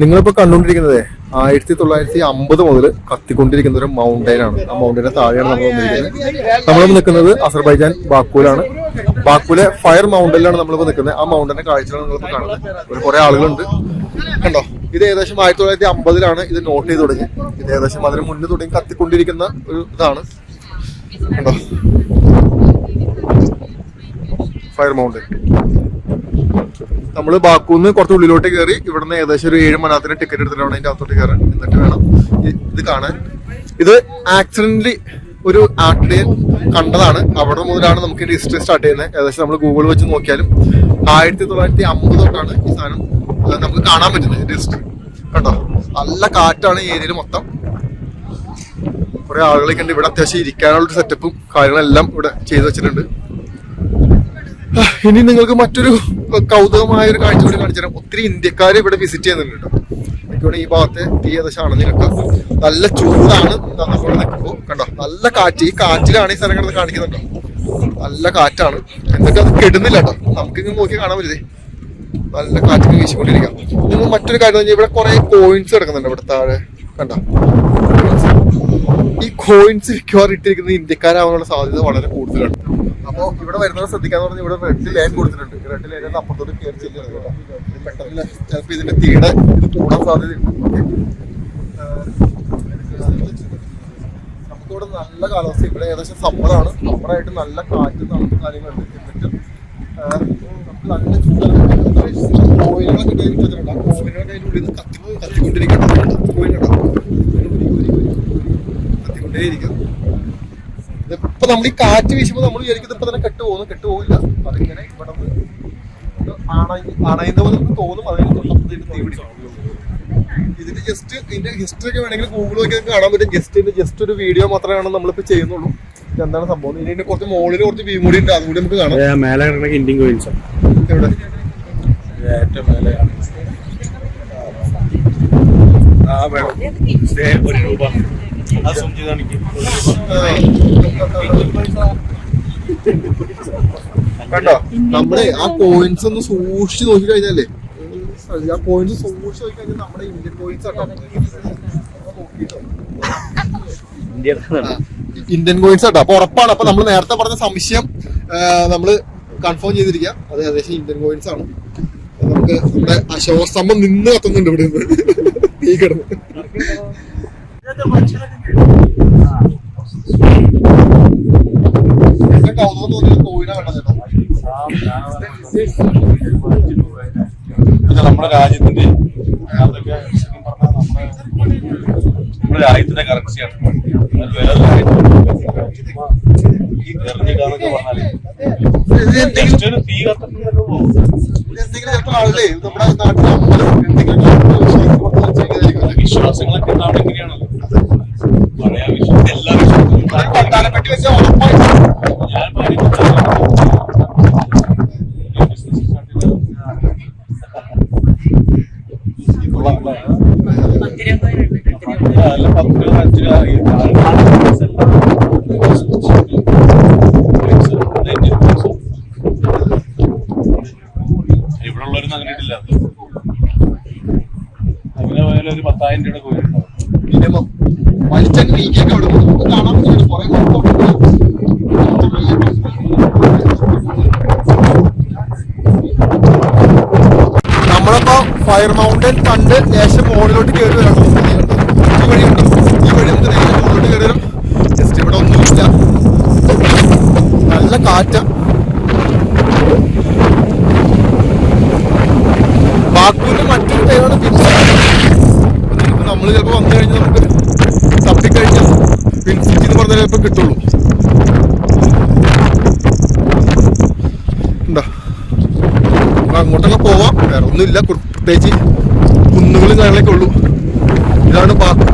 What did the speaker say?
നിങ്ങളിപ്പോ കണ്ടുകൊണ്ടിരിക്കുന്നത് ആയിരത്തി തൊള്ളായിരത്തി അമ്പത് മുതൽ കത്തിക്കൊണ്ടിരിക്കുന്ന ഒരു മൗണ്ടൈൻ ആണ്. ആ മൗണ്ടൈനെ താഴെയാണ് നമ്മൾ വന്നിരിക്കുന്നത്. നമ്മളിപ്പോ നിൽക്കുന്നത് അസർബൈജാൻ ബാക്കൂലാണ്. ബാക്കൂലെ ഫയർ മൗണ്ടനിലാണ് നമ്മളിപ്പോ നിൽക്കുന്നത്. ആ മൗണ്ടന്റെ കാഴ്ചകളാണ് നിങ്ങളിപ്പോ കാണുന്നത്. ഒരു കുറെ ആളുകളുണ്ട്. കണ്ടോ? ഇത് ഏകദേശം ആയിരത്തി തൊള്ളായിരത്തി അമ്പതിലാണ് ഇത് നോട്ട് ചെയ്ത് തുടങ്ങി ഇത് ഏകദേശം അതിന് മുന്നേ തുടങ്ങി കത്തിക്കൊണ്ടിരിക്കുന്ന ഒരു ഇതാണ്. കണ്ടോ? ഫയർ മൗണ്ടൻ നമ്മൾ ബാക്കൂന്ന് കുറച്ച് ഉള്ളിലോട്ട് കയറി ഇവിടുന്ന് ഏകദേശം ഒരു ഏഴ് മണത്തിന് ടിക്കറ്റ് എടുത്തിട്ടാണ് അതിന്റെ അകത്തോട്ട് കയറാൻ എന്നിട്ട് വേണം ഇത് കാണാൻ. ഇത് ആക്സിഡന്റലി ഒരു ആക്സിഡന്റ് കണ്ടതാണ്. അവിടെ മുതലാണ് നമുക്ക് ഈ ഹിസ്റ്ററി സ്റ്റാർട്ട് ചെയ്യുന്നത്. ഏകദേശം നമ്മൾ ഗൂഗിൾ വെച്ച് നോക്കിയാലും ആയിരത്തി തൊള്ളായിരത്തി അമ്പത് തൊട്ടാണ് ഈ സാധനം. നമുക്ക് കാണാൻ പറ്റുന്നത് ഹിസ്റ്ററി കണ്ടോ? നല്ല കാറ്റാണ് ഈ ഏരിയയിൽ മൊത്തം. കുറെ ആളുകളൊക്കെ ഉണ്ട്. ഇവിടെ അത്യാവശ്യം ഇരിക്കാനുള്ള സെറ്റപ്പും കാര്യങ്ങളെല്ലാം ഇവിടെ ചെയ്തു വെച്ചിട്ടുണ്ട്. ഇനി നിങ്ങൾക്ക് മറ്റൊരു കൗതുകമായ ഒരു കാഴ്ച കൂടി കാണിച്ചു തരാം. ഒത്തിരി ഇന്ത്യക്കാർ ഇവിടെ വിസിറ്റ് ചെയ്യുന്നുണ്ട് ഇവിടെ ഈ ഭാഗത്തെ തീ ഏകദേശം അണഞ്ഞു കിട്ടാം. നല്ല ചൂടാണ് നമ്മളിവിടെ നിൽക്കുമ്പോൾ. കണ്ടോ? നല്ല കാറ്റ്. ഈ കാറ്റിലാണ് ഈ സ്ഥലം കിടന്ന് കാണിക്കുന്നുണ്ടോ? നല്ല കാറ്റാണ്. എന്നിട്ട് അത് കെടുന്നില്ല കേട്ടോ. നമുക്ക് ഇങ്ങനെ നോക്കി കാണാൻ പറ്റേ നല്ല കാറ്റിന് വീശിക്കൊണ്ടിരിക്കാം. നിങ്ങൾ മറ്റൊരു കാര്യം പറഞ്ഞാൽ ഇവിടെ കുറെ കോയിൻസ് കിടക്കുന്നുണ്ട് ഇവിടെ താഴെ. കണ്ടോ? ഈ കോയിൻസ് മിക്കവാറും ഇട്ടിരിക്കുന്നത് ഇന്ത്യക്കാരാവാനുള്ള സാധ്യത വളരെ കൂടുതലാണ്. അപ്പോ ഇവിടെ വരുന്നത് ശ്രദ്ധിക്കാന്ന് പറഞ്ഞാൽ ഇവിടെ റെഡ് ലൈൻ കൊടുത്തിട്ടുണ്ട്. റെഡ് ലൈൻ അപ്പുറത്തോട്ട് കയറി ചെല്ലുന്നത് കേട്ടോ. പെട്ടെന്ന് ചിലപ്പോൾ ഇതിന്റെ തീടെ ഇത് കൂടാൻ സാധ്യതയുണ്ട്. നമുക്കിവിടെ നല്ല കാലാവസ്ഥ. ഇവിടെ ഏകദേശം സമ്മറാണ് സമ്മറായിട്ട് നല്ല കാറ്റ് തണുപ്പും കാര്യങ്ങളുണ്ട്. എന്നിട്ട് നമുക്ക് നല്ല ചൂടാണ് കോയിനുകളൊക്കെ കയ്യിൽ വെച്ചിട്ടുണ്ട് നിന്ന് കത്തി കത്തിക്കൊണ്ടിരിക്കണം ഇതിപ്പോ നമ്മൾ ഈ കാറ്റ് വീശുമ്പോൾ നമ്മൾ വിചാരിക്കുന്നത് ഇപ്പൊ തന്നെ കെട്ട് പോകുന്നു കെട്ട് പോകില്ല അതിങ്ങനെ ഇവിടെ അണയുന്ന പോലെ നമുക്ക് തോന്നും അതിന് തൊട്ടപ്പുറത്തേക്ക് ഇതിന്റെ ജസ്റ്റ് ഇതിന്റെ ഹിസ്റ്ററി ഒക്കെ വേണമെങ്കിൽ ഗൂഗിൾ നോക്കി നിങ്ങൾക്ക് കാണാൻ പറ്റും. ജസ്റ്റ് ഇതിന്റെ ജസ്റ്റ് ഒരു വീഡിയോ മാത്രമാണ് നമ്മളിപ്പോ ചെയ്യുന്നുള്ളൂ. എന്താണ് സംഭവം? ഇനി ഇതിന്റെ കുറച്ച് മോളിൽ കുറച്ച് വ്യൂ കൂടി ഉണ്ട്. അതുകൂടി നമുക്ക് കാണാം. മേലെ കിടക്കുന്ന ഇന്ത്യൻ കോയിൻസ് എവിടെ? ഏറ്റവും മേലെ ആ വേണം. ഒരു രൂപ. Zoom ചെയ്ത് ആ കോയിൻസ് ഒന്ന് സൂക്ഷിച്ച് നോക്കി കഴിഞ്ഞാലേ ആ കോയിൻസ് സൂക്ഷിച്ച് നോക്കി കഴിഞ്ഞാൽ നമ്മുടെ ഇന്ത്യൻ ഇന്ത്യൻ കോയിൻസ് ആട്ടോ അപ്പൊ ഉറപ്പാണ്. അപ്പൊ നമ്മൾ നേരത്തെ പറഞ്ഞ സംശയം നമ്മൾ കൺഫേം ചെയ്തിരിക്കുക അത് ഏകദേശം ഇന്ത്യൻ കോയിൻസ് ആണ്. നമുക്ക് നമ്മുടെ അശോകസ്തംഭം നിന്ന് കത്തുന്നുണ്ട് ഇവിടെ നിന്ന് തീ കിടന്ന് ഇത് നമ്മുടെ രാജ്യത്തിന്റെ അതൊക്കെ ശരിക്കും പറഞ്ഞാൽ നമ്മുടെ നമ്മുടെ രാജ്യത്തിന്റെ കറൻസിയാണ് വേറെ ഈ എറിഞ്ഞിടാന്നൊക്കെ പറഞ്ഞാൽ ജസ്റ്റ് ഒരു തീ നമ്മുടെ നാട്ടിൽ ഇവിടെ അങ്ങനെ ഒരു കാണാൻ നമ്മളിപ്പോ ഫയർ മൗണ്ടൻ കണ്ട് ലേശം മുകളിലോട്ട് കയറി വരണം ഈ വഴിയുണ്ട് ഈ വഴി നമുക്ക് നേരെ മുകളിലോട്ട് കയറി വരും ജസ്റ്റ് ഇവിടെ ഒന്നുമില്ല നല്ല കാറ്റ ബാക്കൂന്റെ മറ്റൊരു പേരാണ് നമ്മൾ ചിലപ്പോൾ വന്നു കഴിഞ്ഞാൽ നമുക്ക് തപ്പിക്കഴിഞ്ഞാൽ വിൻസിറ്റി എന്ന് പറഞ്ഞാൽ ചിലപ്പോൾ കിട്ടുള്ളൂ. എന്താ അങ്ങോട്ടൊക്കെ പോവാം. വേറെ ഒന്നുമില്ല. പ്രത്യേകിച്ച് കുന്നുകളും കാര്യങ്ങളൊക്കെ ഉള്ളൂ. ഇതാണ് ബാക്കു